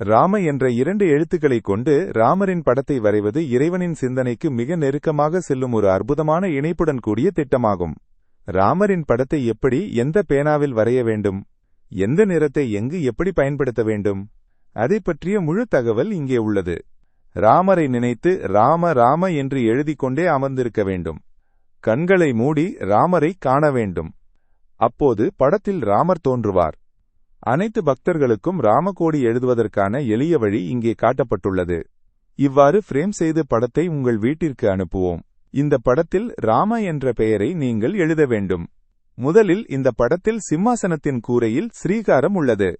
ராம என்ற இரண்டு எழுத்துக்களைக் கொண்டு ராமரின் படத்தை வரைவது இறைவனின் சிந்தனைக்கு மிக நெருக்கமாக செல்லும் ஒரு அற்புதமான இணைப்புடன் கூடிய திட்டமாகும். ராமரின் படத்தை எப்படி எந்த பேனாவில் வரைய வேண்டும் எந்த நிறத்தை எங்கு எப்படி பயன்படுத்த வேண்டும் அதை பற்றிய முழு தகவல் இங்கே உள்ளது. ராமரை நினைத்து ராம ராம என்று எழுதிக் கொண்டே அமர்ந்திருக்க வேண்டும். கண்களை மூடி ராமரை காண வேண்டும். அப்போது படத்தில் ராமர் தோன்றுவார். அனைத்து பக்தர்களுக்கும் ராமகோடி எழுதுவதற்கான எளிய வழி இங்கே காட்டப்பட்டுள்ளது. இவ்வாறு ஃப்ரேம் செய்து படத்தை உங்கள் வீட்டிற்கு அனுப்புவோம். இந்த படத்தில் ராம என்ற பெயரை நீங்கள் எழுத வேண்டும். முதலில் இந்த படத்தில் சிம்மாசனத்தின் கூரையில் ஸ்ரீகாரம் உள்ளது.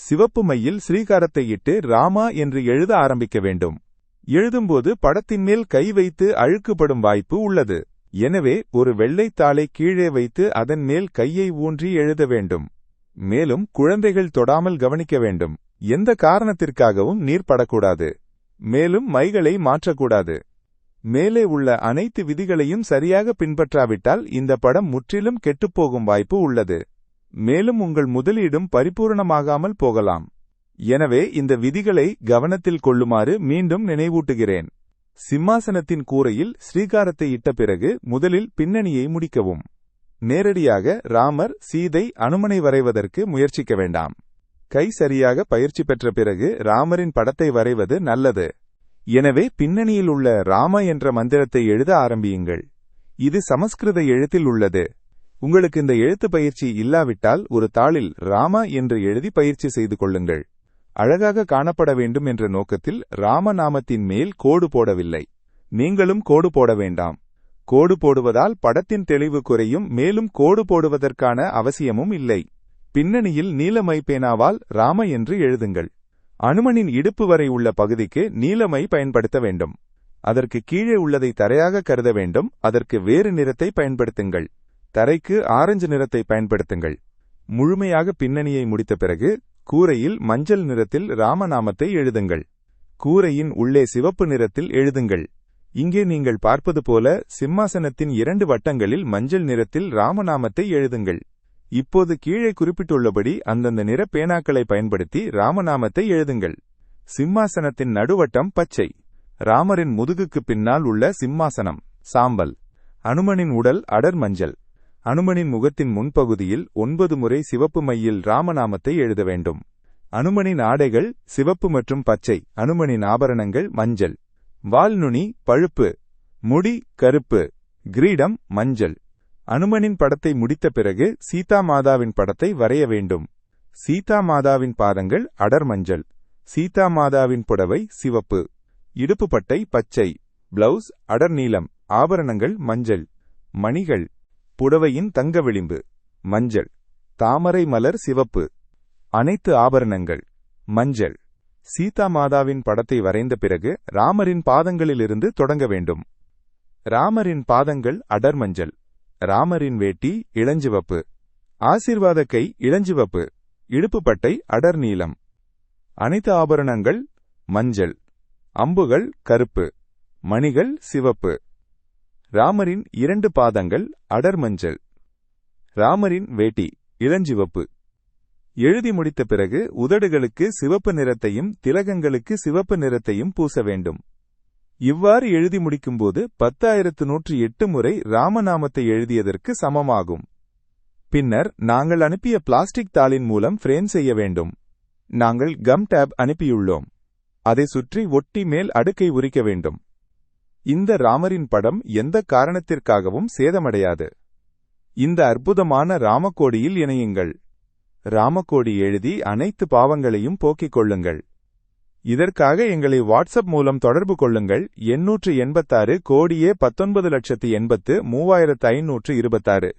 சிவப்பு மையில் ஸ்ரீகாரத்தை இட்டு ராமா என்று எழுத ஆரம்பிக்க வேண்டும். எழுதும்போது படத்தின் மேல் கை வைத்து அழுக்குப்படும் வாய்ப்பு உள்ளது. எனவே ஒரு வெள்ளைத்தாளை கீழே வைத்து அதன் மேல் கையை ஊன்றி எழுத வேண்டும். மேலும் குழந்தைகள் தொடாமல் கவனிக்க வேண்டும். எந்த காரணத்திற்காகவும் நீர் படக்கூடாது. மேலும் மைகளை மாற்றக்கூடாது. மேலே உள்ள அனைத்து விதிகளையும் சரியாக பின்பற்றாவிட்டால் இந்த படம் முற்றிலும் கெட்டுப்போகும் வாய்ப்பு உள்ளது. மேலும் உங்கள் முதலீடும் பரிபூரணமாகாமல் போகலாம். எனவே இந்த விதிகளை கவனத்தில் கொள்ளுமாறு மீண்டும் நினைவூட்டுகிறேன். சிம்மாசனத்தின் கூரையில் ஸ்ரீகாரத்தை இட்ட பிறகு முதலில் பின்னணியை முடிக்கவும். நேரடியாக ராமர் சீதை அனுமனை வரைவதற்கு முயற்சிக்க வேண்டாம். கை சரியாக பயிற்சி பெற்ற பிறகு ராமரின் படத்தை வரைவது நல்லது. எனவே பின்னணியில் உள்ள ராம என்ற மந்திரத்தை எழுத ஆரம்பியுங்கள். இது சமஸ்கிருத எழுத்தில் உள்ளது. உங்களுக்கு இந்த எழுத்து பயிற்சி இல்லாவிட்டால் ஒரு தாளில் ராம என்று எழுதி பயிற்சி செய்து கொள்ளுங்கள். அழகாக காணப்பட வேண்டும் என்ற நோக்கத்தில் ராமநாமத்தின் மேல் கோடு போடவில்லை. நீங்களும் கோடு போட வேண்டாம். கோடு போடுவதால் படத்தின் தெளிவு குறையும் மேலும் கோடு போடுவதற்கான அவசியமும் இல்லை. பின்னணியில் நீலமை பேனாவால் ராம என்று எழுதுங்கள். அனுமனின் இடுப்பு வரை உள்ள பகுதிக்கு நீலமை பயன்படுத்த வேண்டும். அதற்கு கீழே உள்ளதை தரையாக கருத வேண்டும் அதற்கு வேறு நிறத்தை பயன்படுத்துங்கள். தரைக்கு ஆரஞ்சு நிறத்தை பயன்படுத்துங்கள். முழுமையாக பின்னணியை முடித்த பிறகு கூரையில் மஞ்சள் நிறத்தில் ராமநாமத்தை எழுதுங்கள். கூரையின் உள்ளே சிவப்பு நிறத்தில் எழுதுங்கள். இங்கே நீங்கள் பார்ப்பது போல சிம்மாசனத்தின் இரண்டு வட்டங்களில் மஞ்சள் நிறத்தில் ராமநாமத்தை எழுதுங்கள். இப்போது கீழே குறிப்பிட்டுள்ளபடி அந்தந்த நிற பேனாக்களை பயன்படுத்தி ராமநாமத்தை எழுதுங்கள். சிம்மாசனத்தின் நடுவட்டம் பச்சை. ராமரின் முதுகுக்கு பின்னால் உள்ள சிம்மாசனம் சாம்பல். அனுமனின் உடல் அடர் மஞ்சள். அனுமனின் முகத்தின் முன்பகுதியில் ஒன்பது முறை சிவப்பு மையில் ராமநாமத்தை எழுத வேண்டும். அனுமனின் ஆடைகள் சிவப்பு மற்றும் பச்சை. அனுமனின் ஆபரணங்கள் மஞ்சள். வால்நுனி பழுப்பு முடி கருப்பு கிரீடம் மஞ்சள். அனுமனின் படத்தை முடித்த பிறகு சீதா மாதாவின் படத்தை வரைய வேண்டும். சீதா மாதாவின் பாதங்கள் அடர் மஞ்சள். சீதா மாதாவின் புடவை சிவப்பு. இடுப்பு பட்டை பச்சை. பிளவுஸ் அடர் நீலம். ஆபரணங்கள் மஞ்சள். மணிகள். புடவையின் தங்க விளிம்பு. மஞ்சள். தாமரை மலர் சிவப்பு. அனைத்து ஆபரணங்கள். மஞ்சள். சீதா மாதாவின் படத்தை வரைந்த பிறகு ராமரின் பாதங்களிலிருந்து தொடங்க வேண்டும். ராமரின் பாதங்கள் அடர் மஞ்சள் ராமரின் வேட்டி இளஞ்சிவப்பு. ஆசிர்வாத கை இளஞ்சிவப்பு. இடுப்பு பட்டை அடர் நீலம் அனைத்து ஆபரணங்கள் மஞ்சள். அம்புகள் கருப்பு. மணிகள் சிவப்பு. ராமரின் இரண்டு பாதங்கள் அடர் மஞ்சள் ராமரின் வேட்டி இளஞ்சிவப்பு. எழுதி முடித்த பிறகு உதடுகளுக்கு சிவப்பு நிறத்தையும் திலகங்களுக்கு சிவப்பு நிறத்தையும் பூச வேண்டும். இவ்வாறு எழுதி முடிக்கும்போது பத்தாயிரத்து நூற்றி எட்டு முறை ராமநாமத்தை எழுதியதற்கு சமமாகும். பின்னர் நாங்கள் அனுப்பிய பிளாஸ்டிக் தாளின் மூலம் ஃப்ரேம் செய்ய வேண்டும். நாங்கள் கம் டேப் அனுப்பியுள்ளோம். அதை சுற்றி ஒட்டி மேல் அடுக்கை உரிக்க வேண்டும். இந்த ராமரின் படம் எந்த காரணத்திற்காகவும் சேதமடையாது. இந்த அற்புதமான ராமக்கோடியில் இணையுங்கள். ராமக்கோடி எழுதி அனைத்து பாவங்களையும் போக்கிக் கொள்ளுங்கள். இதற்காக எங்களை வாட்ஸ்அப் மூலம் தொடர்பு கொள்ளுங்கள். எண்ணூற்று எண்பத்தாறு கோடியே பத்தொன்பது லட்சத்து எண்பத்து மூவாயிரத்து ஐநூற்று இருபத்தாறு.